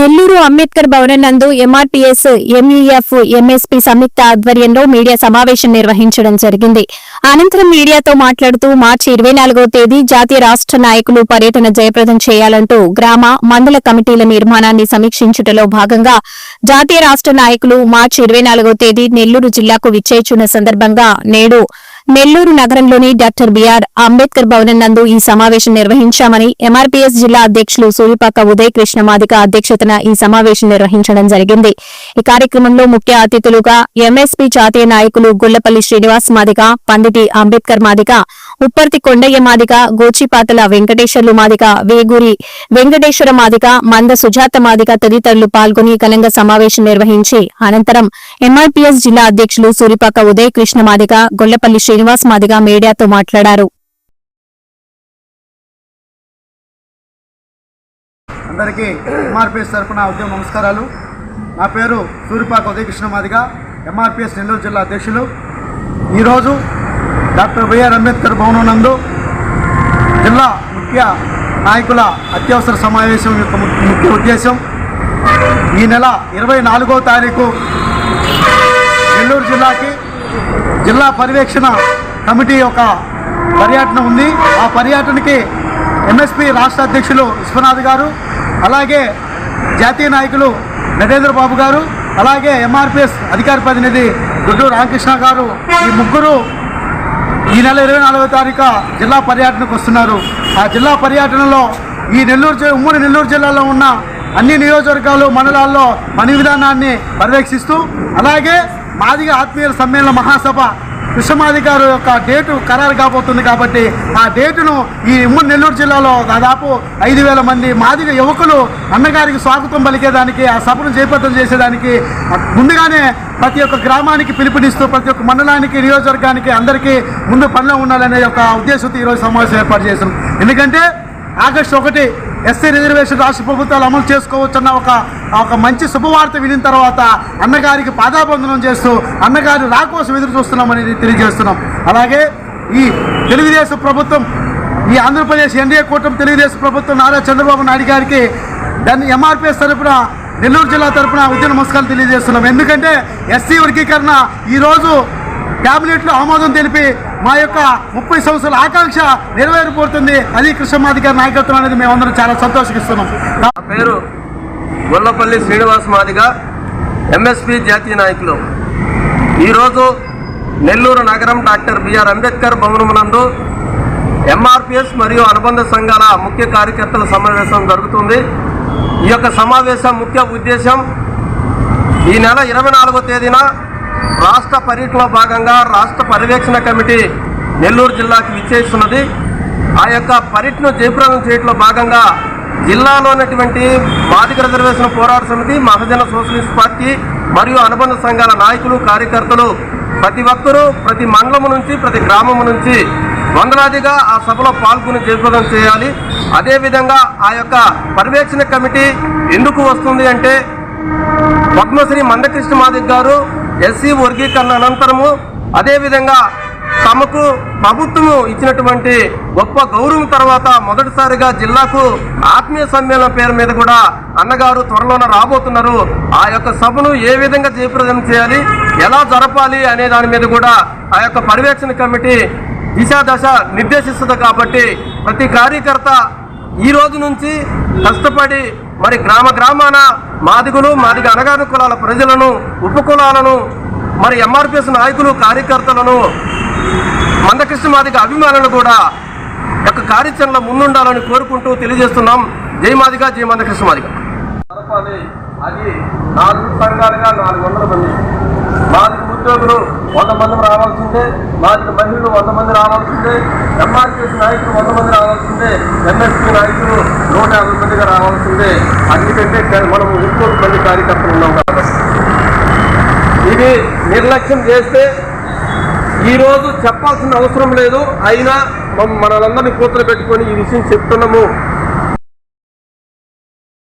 నెల్లూరు అంబేద్కర్ భవనం నందు MRPS MEF MSP సంయుక్త ఆధ్వర్యంలో మీడియా సమావేశం నిర్వహించడం జరిగింది. అనంతరం మీడియాతో మాట్లాడుతూ మార్చి ఇరవై నాలుగో తేదీ జాతీయ రాష్ట్ర నాయకులు పర్యటన జయప్రదం చేయాలంటూ గ్రామ మండల కమిటీల నిర్మాణాన్ని సమీక్షించుటలో భాగంగా జాతీయ రాష్ట్ర నాయకులు మార్చి ఇరవై నాలుగవ తేదీ నెల్లూరు జిల్లాకు విచ్చేచున్న సందర్భంగా నేడు నెల్లూరు నగరంలోని డాక్టర్ బిఆర్ అంబేద్కర్ భవనం నందు ఈ సమావేశం నిర్వహించామని ఎంఆర్పీఎస్ జిల్లా అధ్యక్షులు సూరిపాక ఉదయ్ కృష్ణ మాదిక అధ్యక్షతన ఈ సమావేశం నిర్వహించడం జరిగింది. ఈ కార్యక్రమంలో ముఖ్య అతిథులుగా ఎంఎస్పీ జాతీయ నాయకులు గుల్లపల్లి శ్రీనివాస్ మాదిక పండిటి అంబేద్కర్ మాదిక ఉప్పర్తి కొండయ్య మాదిక గోచిపాతల వెంకటేశ్వర్లు మాదిక వేగూరి వెంకటేశ్వర మాదిక మంద సుజాత మాదిక తదితరులు పాల్గొని ఘనంగా సమావేశం నిర్వహించి అనంతరం ఎంఆర్పీఎస్ జిల్లా అధ్యక్షులు సూరిపాక ఉదయ్ కృష్ణ మాదిక గొల్లపల్లి శ్రీనివాస్ మాదిక మీడియాతో మాట్లాడారు. అందరికీ ఎంఆర్పిఎస్ తరఫున ఉద్యమ నమస్కారాలు. నా పేరు సూరిపాక ఉదయకృష్ణ ఎంఆర్పిఎస్ నెల్లూరు జిల్లా అధ్యక్షులు. ఈరోజు డాక్టర్ బిఆర్ అంబేద్కర్ భవనం నందు జిల్లా ముఖ్య నాయకుల అత్యవసర సమావేశం యొక్క ముఖ్య ఉద్దేశం. ఈ నెల ఇరవై నాలుగో తారీఖు నెల్లూరు జిల్లాకి జిల్లా పర్యవేక్షణ కమిటీ యొక్క పర్యటన ఉంది. ఆ పర్యటనకి ఎంఎస్పి రాష్ట్ర అధ్యక్షులు విశ్వనాథ్ గారు అలాగే జాతీయ నాయకులు నరేంద్ర బాబు గారు అలాగే ఎంఆర్పిఎస్ అధికార ప్రతినిధి గుడ్డు రామకృష్ణ గారు ఈ ముగ్గురు ఈ నెల ఇరవై నాలుగో తారీఖు జిల్లా పర్యటనకు వస్తున్నారు. ఆ జిల్లా పర్యటనలో ఈ నెల్లూరు ఉమ్మడి నెల్లూరు జిల్లాలో ఉన్న అన్ని నియోజకవర్గాలు మండలాల్లో పని విధానాన్ని పర్యవేక్షిస్తూ అలాగే మాదిగ ఆత్మీయుల సమ్మేళన మహాసభ విశ్వమాధికారు యొక్క డేటు ఖరారు కాబోతుంది కాబట్టి ఆ డేటును ఈ ఉమ్మడి నెల్లూరు జిల్లాలో దాదాపు ఐదు వేల మంది మాదిగ యువకులు అన్నగారికి స్వాగతం పలికేదానికి ఆ సభను జయప్రదం చేసేదానికి ముందుగానే ప్రతి ఒక్క గ్రామానికి పిలుపునిస్తూ ప్రతి ఒక్క మండలానికి నియోజకవర్గానికి అందరికీ ముందు పనిలో ఉండాలనే ఒక ఉద్దేశంతో ఈరోజు సమావేశం ఏర్పాటు చేశాం. ఎందుకంటే ఆగస్టు ఒకటి ఎస్సీ రిజర్వేషన్ రాష్ట్ర ప్రభుత్వాలు అమలు చేసుకోవచ్చన్న ఒక ఒక మంచి శుభవార్త వినిన తర్వాత అన్నగారికి పాదాబంధనం చేస్తూ అన్నగారి రాకోసం ఎదురు చూస్తున్నామని తెలియజేస్తున్నాం. అలాగే ఈ తెలుగుదేశం ప్రభుత్వం ఈ ఆంధ్రప్రదేశ్ ఎన్డీఏ కూటమి తెలుగుదేశం ప్రభుత్వం నారా చంద్రబాబు నాయుడు గారికి దాన్ని ఎంఆర్పిఎస్ తరపున నెల్లూరు జిల్లా తరపున ఉద్యమ నమస్కారాలు తెలియజేస్తున్నాం. ఎందుకంటే ఎస్సీ వర్గీకరణ ఈరోజు క్యాబినెట్లో ఆమోదం తెలిపి మా యొక్క ముప్పై సంవత్సరాల ఆకాంక్ష నెరవేరిపోతుంది అది కృష్ణమాధికారి నాయకత్వం అనేది మేమందరం చాలా సంతోషిస్తున్నాం. నా పేరు గొల్లపల్లి శ్రీనివాస్ మాదిగ ఎంఎస్పి జాతీయ నాయకులు. ఈరోజు నెల్లూరు నగరం డాక్టర్ బిఆర్ అంబేద్కర్ భవనమునందు ఎంఆర్పిఎస్ మరియు అనుబంధ సంఘాల ముఖ్య కార్యకర్తల సమావేశం జరుగుతుంది. ఈ యొక్క సమావేశం ముఖ్య ఉద్దేశం ఈ నెల ఇరవై నాలుగో తేదీన రాష్ట్ర పర్యటనలో భాగంగా రాష్ట్ర పర్యవేక్షణ కమిటీ నెల్లూరు జిల్లాకి విచ్చేస్తున్నది. ఆ యొక్క పర్యటన జయప్రదం చేయడంలో భాగంగా జిల్లాలో ఉన్నటువంటి బాధిక రిజర్వేషన్ పోరాట సమితి మహజన సోషలిస్ట్ పార్టీ మరియు అనుబంధ సంఘాల నాయకులు కార్యకర్తలు ప్రతి ఒక్కరూ ప్రతి మండలం నుంచి ప్రతి గ్రామం నుంచి వందలాదిగా ఆ సభలో పాల్గొని జయప్రదం చేయాలి. అదేవిధంగా ఆ యొక్క పర్యవేక్షణ కమిటీ ఎందుకు వస్తుంది అంటే పద్మశ్రీ మందకృష్ణ మాదిక్ గారు ఎస్సీ వర్గీకరణ అనంతరము అదేవిధంగా తమకు ప్రభుత్వము ఇచ్చినటువంటి గొప్ప గౌరవం తర్వాత మొదటిసారిగా జిల్లాకు ఆత్మీయ సమ్మేళనం పేరు మీద కూడా అన్నగారు త్వరలోనే రాబోతున్నారు. ఆ యొక్క సభను ఏ విధంగా జయప్రదం చేయాలి ఎలా జరపాలి అనే దాని మీద కూడా ఆ యొక్క పర్యవేక్షణ కమిటీ దిశ దశ నిర్దేశిస్తుంది కాబట్టి ప్రతి కార్యకర్త ఈ రోజు నుంచి కష్టపడి మరి గ్రామ గ్రామాన మాదిగులు మాదిగ అనగాని కులాల ప్రజలను ఉపకులాలను మరి ఎంఆర్పిఎస్ నాయకులు కార్యకర్తలను మందకృష్ణ మాదిగ అభిమానులు కూడా యొక్క కార్యాచరణలో ముందుండాలని కోరుకుంటూ తెలియజేస్తున్నాం. జై మాదిగ జై మందకృష్ణ మాదిగ. అది నాలుగు సంఘాలుగా నాలుగు వందల మంది. మాదిగ ఉద్యోగులు వంద మంది రావాల్సిందే మాదిగ మహిళలు వంద మంది రావాల్సిందే ఎంఆర్పిఎస్ నాయకులు వంద మంది రావాల్సిందే ఎంఎస్పీ నాయకులు నూట రావాల్సిందే. అన్నికంటే మనం ఎక్కువ మంది కార్యకర్తలు ఉన్నాం కాబట్టి. ఇది నిర్లక్ష్యం చేస్తే ఈరోజు చెప్పాల్సిన అవసరం లేదు. అయినా మమ్- మనలందరినీ కూతురు పెట్టుకొని ఈ విషయం చెప్తున్నాము.